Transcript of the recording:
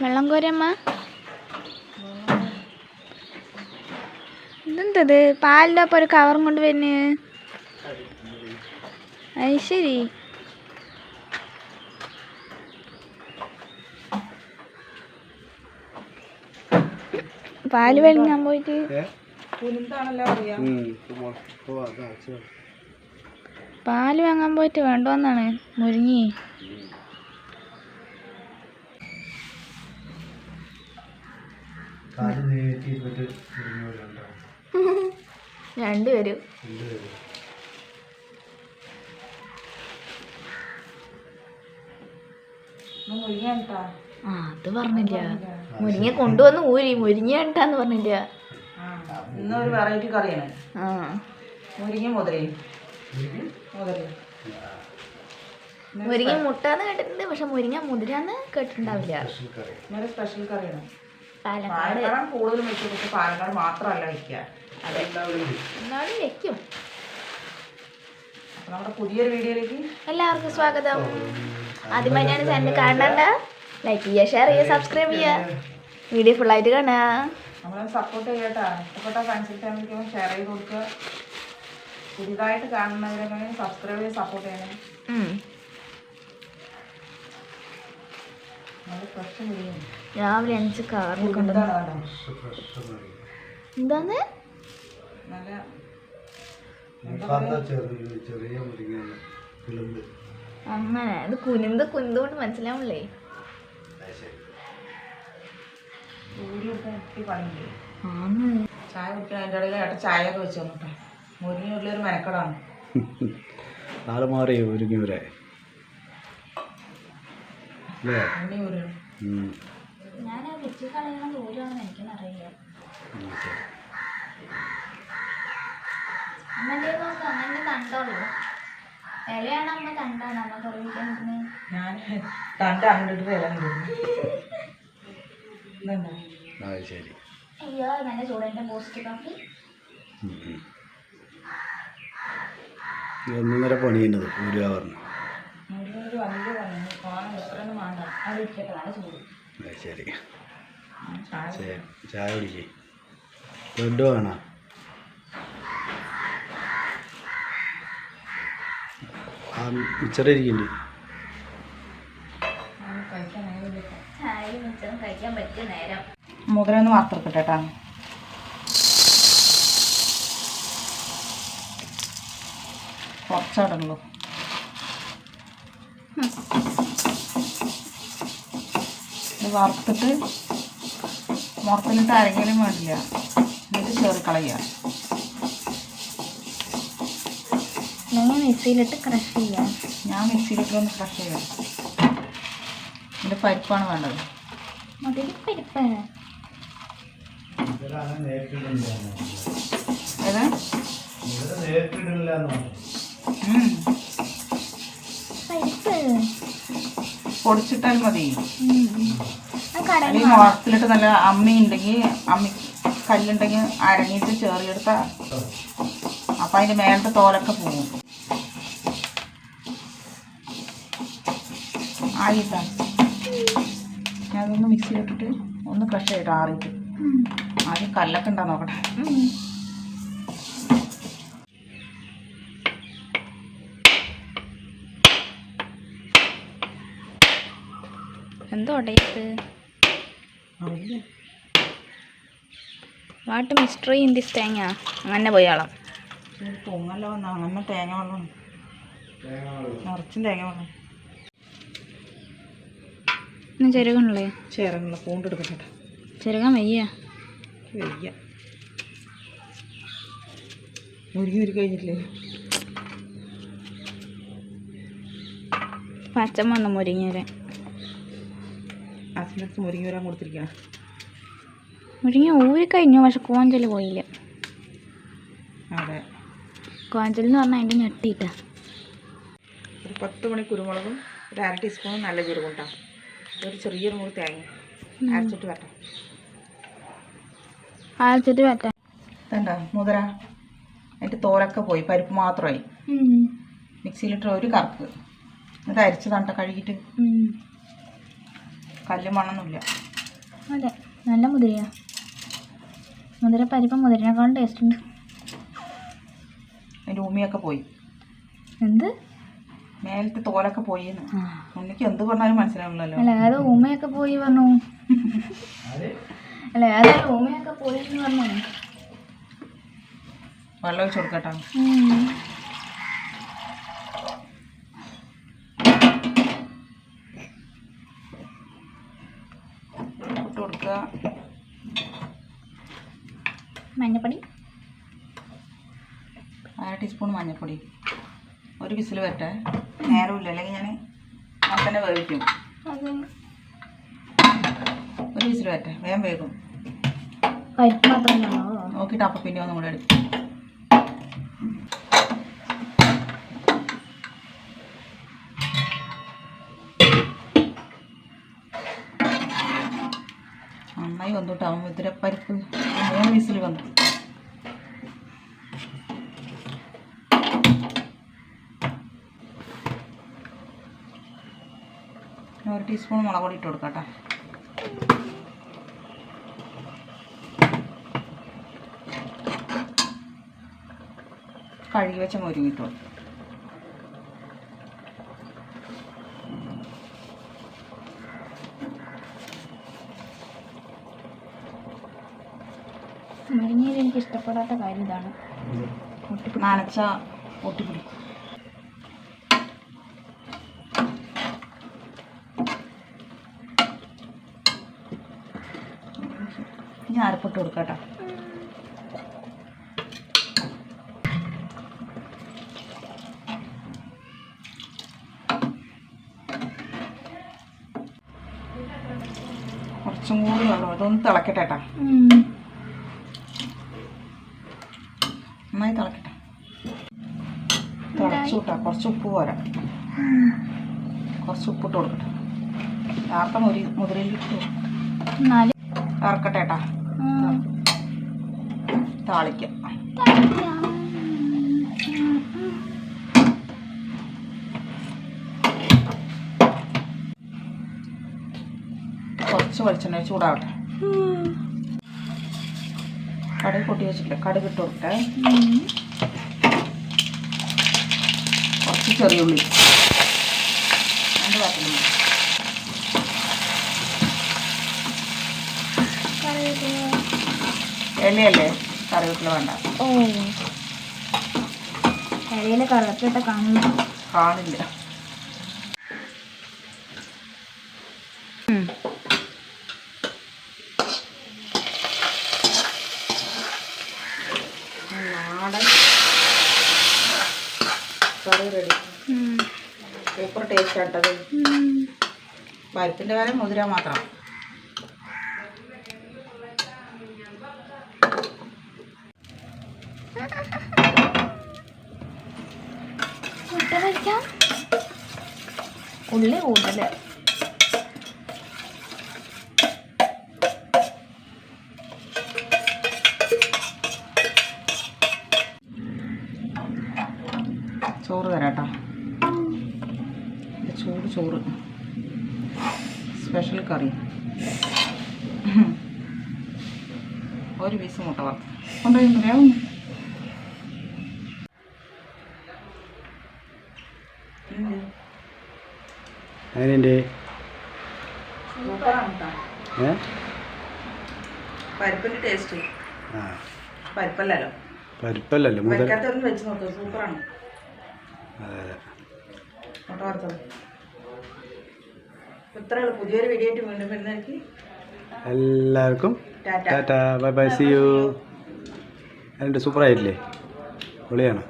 വെള്ളം കോരമ്മ. ഇതെന്തത്? പാലിന്റെ ഒപ്പം ഒരു കവറും കൊണ്ട് വരുന്നു. അത് ശരി. പാൽ വെളിഞ്ഞാൻ പോയിട്ട് പാൽ വാങ്ങാൻ പോയിട്ട് വേണ്ടോന്നാണ് മുരിങ്ങി കാൽ നീട്ടിയിട്ട് രണ്ടുപേരും. ആ അത് പറഞ്ഞില്ല. മുരിങ്ങ കൊണ്ടുവന്ന് ഊരി മുരിങ്ങ കണ്ടാന്ന് പറഞ്ഞില്ല. ഇന്നൊരു വെറൈറ്റി കറിയാണ്. ആ. മുരിങ്ങ മുരിങ്ങ? മുട്ടാന്ന് കേട്ടിട്ടുണ്ട് പക്ഷെ മുരിങ്ങ മുതിരാന്ന് കേട്ടിട്ടുണ്ടാവില്ല. സ്പെഷ്യൽ കറിയാണ്. പാലക്കാട്. കൂടുതലും വെച്ച് പക്ഷെ പാലക്കാട് മാത്രമല്ല വയ്ക്കുക എന്നാലും വെക്കും. നമ്മുടെ പുതിയൊരു വീഡിയോയിലേക്ക് എല്ലാവർക്കും സ്വാഗതം. ആദ്യമായി ഞാൻ ചാനൽ കാണണ്ട ലൈക്ക് ചെയ്യുക ഷെയർ ചെയ്യുക സബ്സ്ക്രൈബ് ചെയ്യുക. വീഡിയോ ഫുള്ളായിട്ട് കാണുക. നമ്മളെ സപ്പോർട്ട് ചെയ്യട്ടാ ഇഷ്ടപ്പെട്ട ഫ്രണ്ട്സിൽ ഫാമിലിക്ക് ഷെയർ ചെയ്ത് കൊടുക്കുക. പുതിയതായിട്ട് കാണുന്നവരെ സബ്സ്ക്രൈബ് ചെയ്ത് സപ്പോർട്ട് ചെയ്യണം. നല്ല മുരിങ്ങ രാവിലെ അഞ്ച് കാറിൽ കൊണ്ട് എന്താണ് അങ്ങനെ. ഇത് കുനിന്ത് മനസ്സിലാവുള്ളേ ഒത്തിരി പണിയുണ്ട് ആന്ന്. ചായ കുടിക്കാൻ അതിന്റെ ഇടയിൽ ചായ ഒക്കെ വെച്ചു തന്നിട്ടെ. മുരിങ്ങ ഉള്ളൊരു മെനക്കടാണ്. മാറി അല്ലേ. ഞാൻ വെച്ച് കളയണ ദൂരമാണെന്ന് എനിക്കറിയില്ല. ഉം, ശരി. അമ്മന്റെ നോക്ക് അമ്മന്റെ തണ്ടുള്ളൂ ഇലയാണ് അമ്മ തണ്ടാണ്? അമ്മ കറി ഞാൻ തണ്ട് അങ്ങോട്ട് വില ഇതുണ്ടാ? ശരി. അയ്യോ നല്ല ചൂടന്റെ പോസ്റ്റ് കാപ്പി ഉം, ഉം. ഇത് ഒന്നര പണിയുന്നത് ഒരു മുരിങ്ങ ഒരു വലിയ പറഞ്ഞു കാണാൻ എത്ര വേണ്ട. അത് ഇരിക്കട്ടെ നല്ല ചൂട്. ശരി. ഞാൻ ചായ കുടിക്കേ. ബ്രെഡ് വേണോ? ആ മിച്ചറ് കുറച്ചടങ്ങുള്ളൂ ഇത് വറുത്തിട്ട് മുറത്തിലിട്ട് അരങ്ങലും വേണ്ടില്ല. എന്നിട്ട് ചേർത്ത് കളയുക ഞാൻ മിക്സിയിലിട്ട് ക്രഷ് ചെയ്യാം. ഞാൻ മിക്സിയിലിട്ട് ഒന്ന് ക്രഷ് ചെയ്യാം. ഇതിന്റെ പരിപ്പാണ് വേണ്ടത്. അതിൽ പരിപ്പ്. ഏതാ. പരിപ്പ്. പൊടിച്ചിട്ടാൽ മതി. അല്ലെങ്കിൽ മുളത്തിലിട്ട് നല്ല അമ്മി ഉണ്ടെങ്കിൽ അമ്മി കല്ലുണ്ടെങ്കിൽ അരങ്ങിയിട്ട് ചേറിയെടുത്ത അപ്പം അതിന്റെ മേലത്തെ തോലൊക്കെ പോകും ആയിട്ടാ. ഞാൻ അതൊന്ന് മിക്സിയിലിട്ടിട്ട് ഒന്ന് ക്രഷ് ചെയ്തിട്ട് ആറിയിട്ട്. ആദ്യം കല്ലൊക്കെ ഉണ്ടാ നോക്കട്ടെ. എന്തോ taste what mystery in this തേങ്ങ? അങ്ങനെ പോയാളം പൊങ്ങല്ലോ അങ്ങനെ തേങ്ങ വെള്ളം. നിറച്ചും തേങ്ങ വെള്ളം. ഇന്ന് ചെറുകണല്ലേ ചേരങ്ങള പൂണ്ടെടുക്കട്ടെ ചെറുകാൻ വയ്യ. വയ്യ. മുരുകി ഒരു കഴിഞ്ഞില്ലേ പച്ചമ്മ ഒന്ന് അച്ഛനടുത്ത് മുരിങ്ങ വരാൻ കൊടുത്തിരിക്കണം മുരിങ്ങ ഊരി കഴിഞ്ഞു പക്ഷെ കോഞ്ചൽ പോയില്ല. അതെ. കോഞ്ചൽ എന്ന് പറഞ്ഞാൽ അതിന്റെ ഞെട്ടിയിട്ട. ഒരു പത്ത് മണി കുരുമുളകും ഒരു അര ടീസ്പൂൺ നല്ല ജീരകം ഉണ്ടാവും ഒരു ചെറിയൊരു മുറി തേങ്ങ അരച്ചിട്ട് വരട്ടെ. അരച്ചിട്ട് വരട്ടെ. ഇതുണ്ടോ മുതിര? അതിന്റെ തോലൊക്കെ പോയി പരിപ്പ് മാത്രമായി മിക്സിയിലിട്ട് ഒരു കറക്ക് എന്നിട്ട് അരിച്ചതാണ്ട കഴുകിയിട്ട്. കല്ല് മണമൊന്നുമില്ല അതെ നല്ല മുതിരയാ. മുതിര പരിപ്പം മുതിരനേക്കാളും ടേസ്റ്റ് ഉണ്ട്. അതിന്റെ ഉമിയൊക്കെ പോയി. എന്ത്? മേലത്തെ തോലൊക്കെ പോയി ഉണ്ണിക്ക് എന്ത് പറഞ്ഞാലും മനസ്സിലാവില്ലല്ലോ അല്ല ഏതോ ഉമ്മയൊക്കെ പോയി പറഞ്ഞു. അല്ല അത് ഉമ്മയൊക്കെ പോയി പറഞ്ഞു. വെള്ളം ഒഴിച്ചു കൊടുക്കട്ടോ ഉം. ഇട്ട് കൊടുക്കുക മഞ്ഞപ്പൊടി? അര ടീസ്പൂൺ മഞ്ഞൾപ്പൊടി ഒരു വിസിൽ വരട്ടെ. നേരമില്ല. അല്ലെങ്കിൽ ഞാൻ തന്നെ വേവിക്കും. ഒരു വിസിൽ വരട്ടെ. വേഗം വേഗം നോക്കിയിട്ട് അപ്പം പിന്നെ ഒന്നും കൂടെ എടുക്കും. നന്നായി വന്നിട്ടാവും മുതിരപ്പരിപ്പ് മൂന്ന് വിസിൽ വന്നു. ഒരു ടീസ്പൂൺ മുളക് പൊടി ഇട്ട് കൊടുക്കാം കേട്ടോ കഴുകി വെച്ച മുരിങ്ങിട്ട് കൊടുക്കും മുരിങ്ങയിൽ എനിക്ക് ഇഷ്ടപ്പെടാത്ത കാര്യം ഇതാണ്. നനച്ച ഒട്ടിപ്പിടി ഞാൻ അരപ്പിട്ട് കൊടുക്കട്ടോ. കുറച്ചും കൂടി വേണം. അതൊന്ന് തിളക്കട്ടെ കേട്ടോ. നന്നായി തിളക്കട്ടെ. തിളച്ചു കൂട്ടാ കുറച്ച് ഉപ്പ് പോരാ. കുറച്ച് ഉപ്പിട്ട് കൊടുക്കട്ടെ. ആർക്ക മുരി മുതിരയിൽ ഇട്ടു ഇറക്കട്ടെ ഏട്ടാ. താളിക്കാം. കുറച്ച് വെളിച്ചെണ്ണ ചൂടാവട്ടെ. കടുക് പൊട്ടി വെച്ചിട്ടില്ല കടുക് ഇട്ട് കൊടുക്കട്ടെ കുറച്ച് ചെറിയ ഉള്ളി. രണ്ട് പാത്രം കറിവേപ്പില. ഇലയല്ലേ കറിവേപ്പില വേണ്ട. കറിയിലെ കറുവത്തിട്ട കാണില്ല കാണില്ല കറി റെഡി സൂപ്പർ ടേസ്റ്റ് മുതിര. മാത്രം ഉള്ളി കൂടുതൽ ചോറ് തരാട്ടോ ഇത് ചൂട് ചോറ് സ്പെഷ്യൽ കറി ഒരു പീസ് മുട്ട വറുത്ത്. കൊണ്ടുപോയി കേട്ടോ ഏ? പരിപ്പിന്റെ ടേസ്റ്റ് ആ. പരിപ്പല്ലല്ലോ. പരിപ്പല്ലല്ലേ സൂപ്പറാണ്. അതെ അതെ. പുതിയൊരു വീഡിയോ ആയിട്ട് വീണ്ടും എല്ലാവർക്കും tata. Bye bye. See you അതിന്റെ സൂപ്പറായിട്ടില്ലേ പൊളിയാണ്.